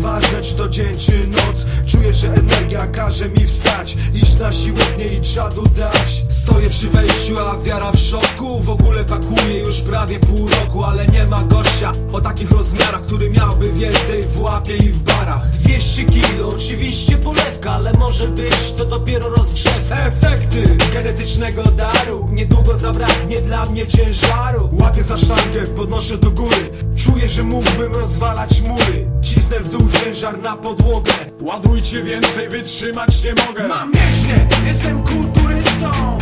Ważne czy to dzień czy noc. Czuję, że energia każe mi wstać Iść na siłownię i czadu dać. Stoję przy wejściu, a wiara w szoku W ogóle pakuję już prawie pół roku Ale nie ma gościa o takich rozmiarach Który miałby więcej w łapie i w barach. 200 kilo, oczywiście polewka Ale może być to dopiero rozgrzewka. Efekty genetycznego daru Niedługo zabraknie dla mnie ciężaru. Łapię za sztangę, podnoszę do góry Czuję, że mógłbym rozwalać mury. Cisnę w dół ciężar na podłogę. Ładujcie więcej, wytrzymać nie mogę. Mam mięśnie, jestem kulturystą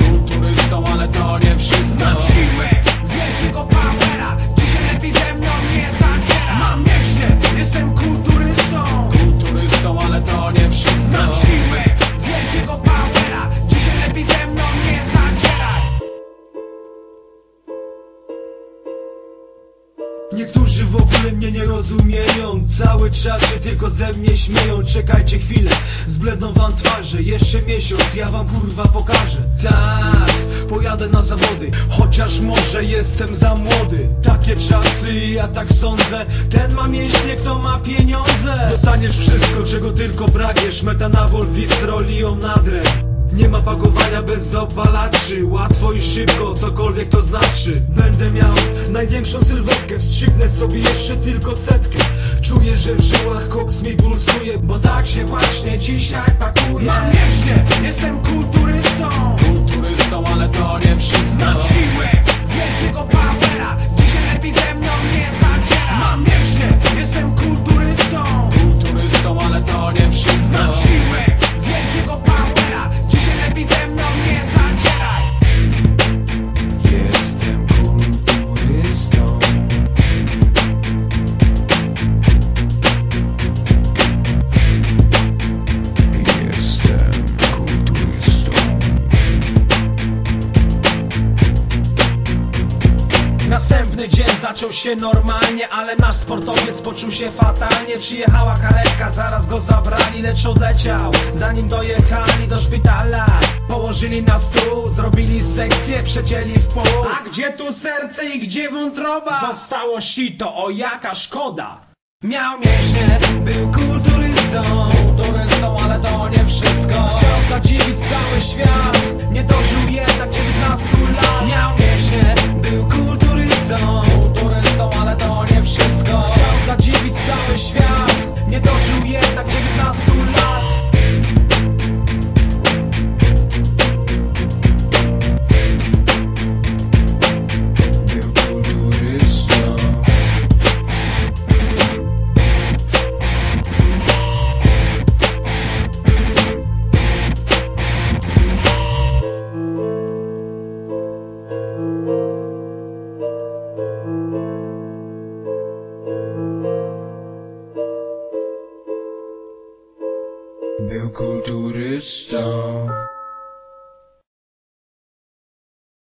Kulturystą, ale to nie wszystko Niektórzy w ogóle mnie nie rozumieją. Cały czas się tylko ze mnie śmieją. Czekajcie chwilę, zbledną wam twarze. Jeszcze miesiąc, ja wam kurwa pokażę. Tak, pojadę na zawody. Chociaż może jestem za młody. Takie czasy, ja tak sądzę. Ten ma mięśnie, kto ma pieniądze. Dostaniesz wszystko, czego tylko pragniesz. Metanabol, wistrolią, nadrę nie ma pakowania bez dopalaczy. Łatwo i szybko, cokolwiek to znaczy. Będę miał największą sylwetkę. Wstrzygnę sobie jeszcze tylko setkę. Czuję, że w żyłach koks mi pulsuje Bo tak się właśnie dzisiaj pakuję Mam mięśnie, jestem Kulturystą, zaczął się normalnie, ale nasz sportowiec poczuł się fatalnie. Przyjechała karetka, zaraz go zabrali, lecz odleciał. Zanim dojechali do szpitala Położyli na stół, zrobili sekcję, przecięli w pół. A gdzie tu serce i gdzie wątroba? Zostało sito, o jaka szkoda. Miał mięśnie, był kulturystą. Kulturystą, ale to nie wszystko. Chciał zadziwić cały świat Był kulturystą